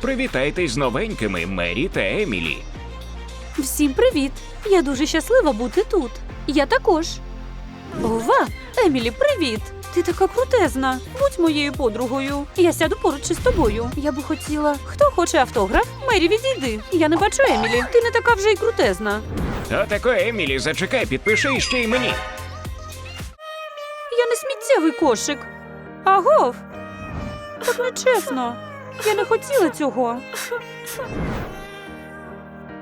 Привітайтесь з новенькими Мері та Емілі. Всім привіт! Я дуже щаслива бути тут. Я також. Ова, Емілі, привіт! Ти така крутезна. Будь моєю подругою. Я сяду поруч із тобою. Я би хотіла. Хто хоче автограф? Мері, відійди. Я не бачу Емілі. Ти не така вже й крутезна. Та тако, Емілі, зачекай, підпиши ще й мені. Я не сміттєвий кошик. Агов. Так нечесно. Я не хотіла цього.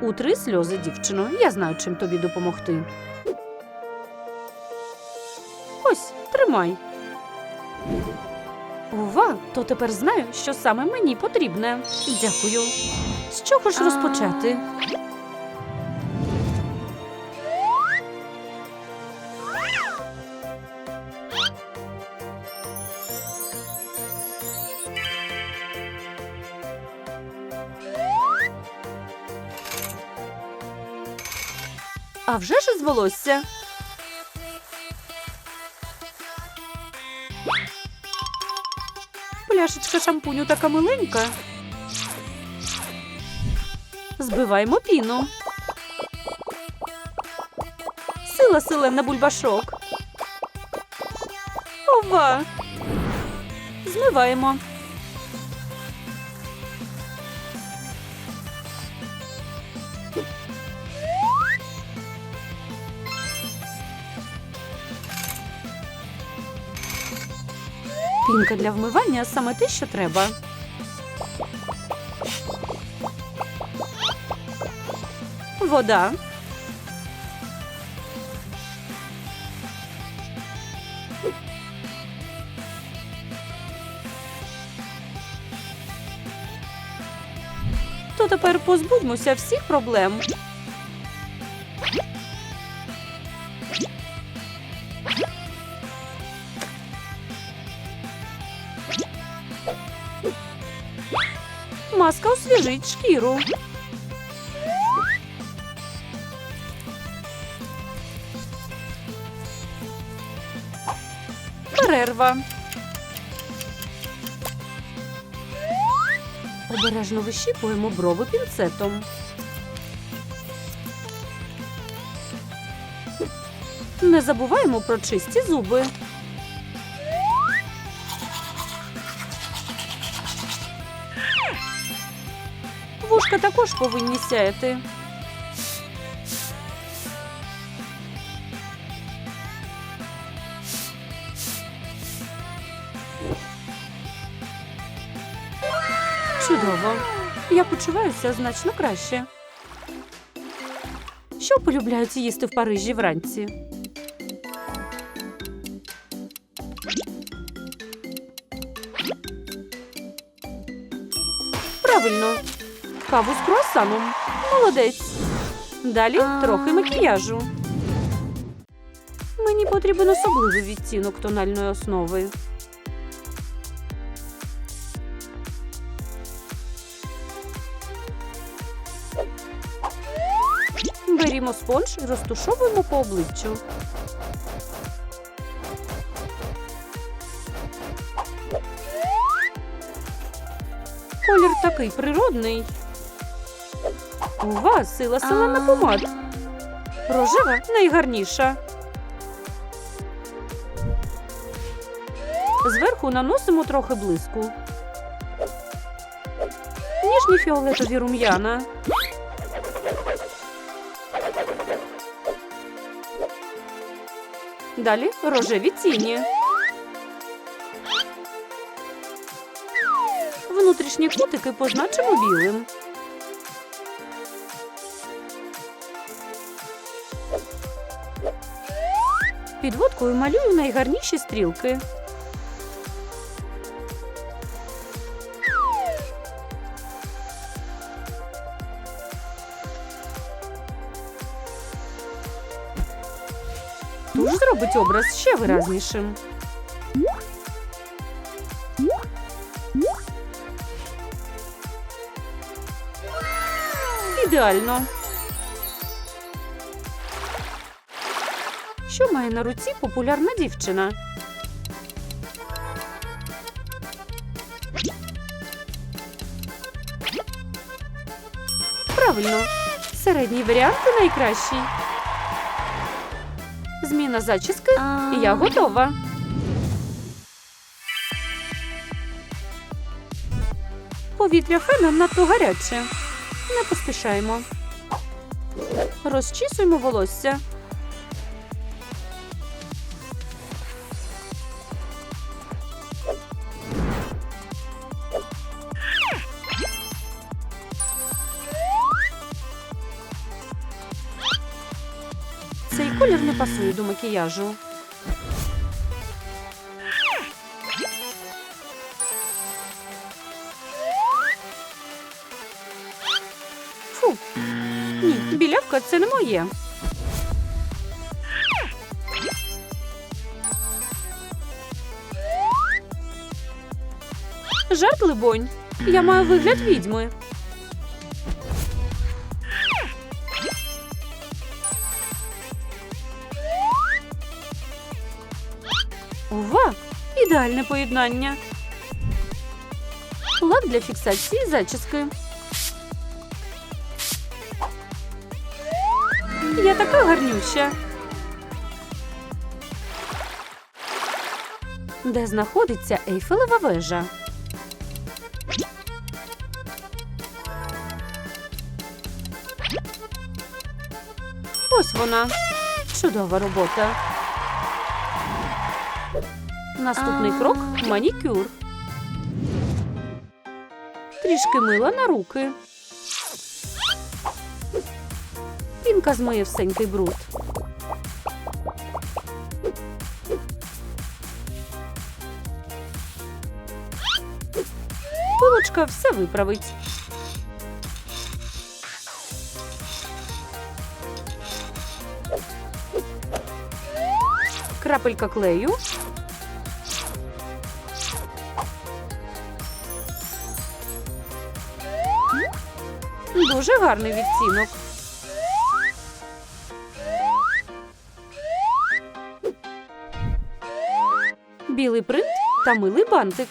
Утри сльози, дівчино. Я знаю, чим тобі допомогти. Ось, тримай. Ува, то тепер знаю, що саме мені потрібне. Дякую. З чого ж розпочати? А вже ж із. Пляшечка шампуню така миленька. Збиваємо піну. Сила селена бульбашок. Ова. Змиваємо. Пінка для вмивання саме те, що треба. Вода. То тепер позбудьмося всіх проблем. Маска освіжить шкіру. Перерва. Обережно вищіпуємо брови пінцетом. Не забуваємо про чисті зуби. Вушка також повинні сяяти. Чудово. Я почуваюся значно краще. Що полюбляють їсти в Парижі вранці? Правильно. Каву з круасаном. Молодець. Далі трохи макіяжу. Мені потрібен особливий відтінок тональної основи. Берімо спонж і розтушовуємо по обличчю. Колір такий природний. У вас сила селена помад. Рожева найгарніша. Зверху наносимо трохи блиску. Ніжні фіолетові рум'яна. Далі рожеві тіні. Внутрішні кутики позначимо білим. Підводкою малюю найгарніші стрілки. Туш зробить образ ще виразнішим. Ідеально. Що має на руці популярна дівчина? Правильно, середній варіант найкращий. Зміна зачіски. і Я готова. Повітря фена надто гаряче. Не поспішаємо. Розчісуємо волосся. До макіяжу. Фу. Ні, білявка це не моє. Жарт, либонь. Я маю вигляд відьми. Ідеальне поєднання. Лак для фіксації зачіски. Я така гарнюща. Де знаходиться Ейфелева вежа? Ось вона. Чудова робота. Наступний крок манікюр. Трішки мила на руки. Пінка змиє всенький бруд. Пилочка все виправить. Крапелька клею. Дуже гарний відтінок. Білий принт та милий бантик.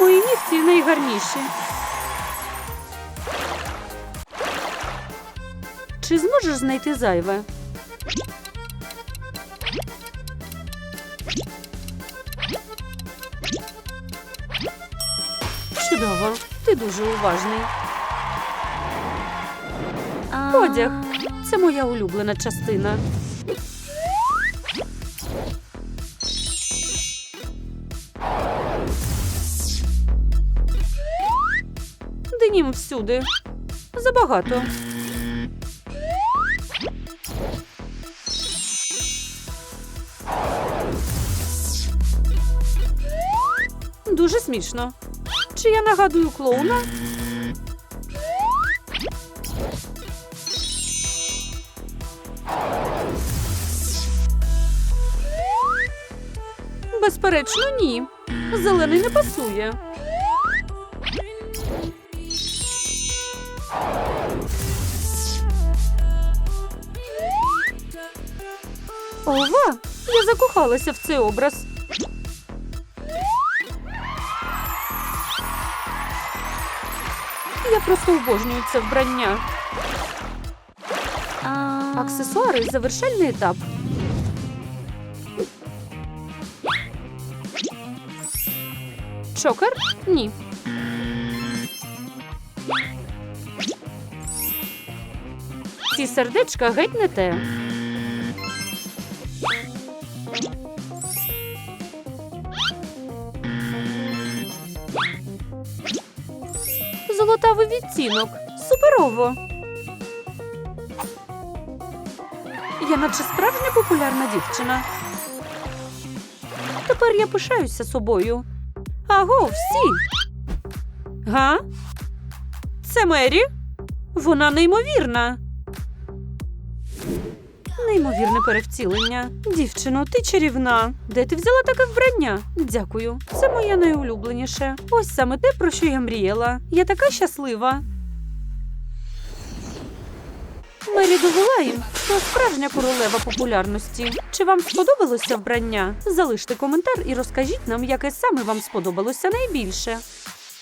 Мої нігті найгарніші. Чи зможеш знайти зайве? Ти дуже уважний. Одяг. Це моя улюблена частина. Денім всюди. Забагато. Дуже смішно. Чи я нагадую клоуна? Безперечно, ні. Зелений не пасує. Ова! Я закохалася в цей образ. Я просто обожнюю це вбрання. Аксесуари завершальний етап. Чокер? Ні. Ці сердечка геть не те. Відтінок. Суперово. Я наче справжня популярна дівчина. Тепер я пишаюся собою. Аго, всі. Га? Це Мері? Вона неймовірна. Неймовірне перевтілення. Дівчино, ти чарівна. Де ти взяла таке вбрання? Дякую. Це моє найулюбленіше. Ось саме те, про що я мріяла. Я така щаслива. Мері довела їм, справжня королева популярності. Чи вам сподобалося вбрання? Залиште коментар і розкажіть нам, яке саме вам сподобалося найбільше.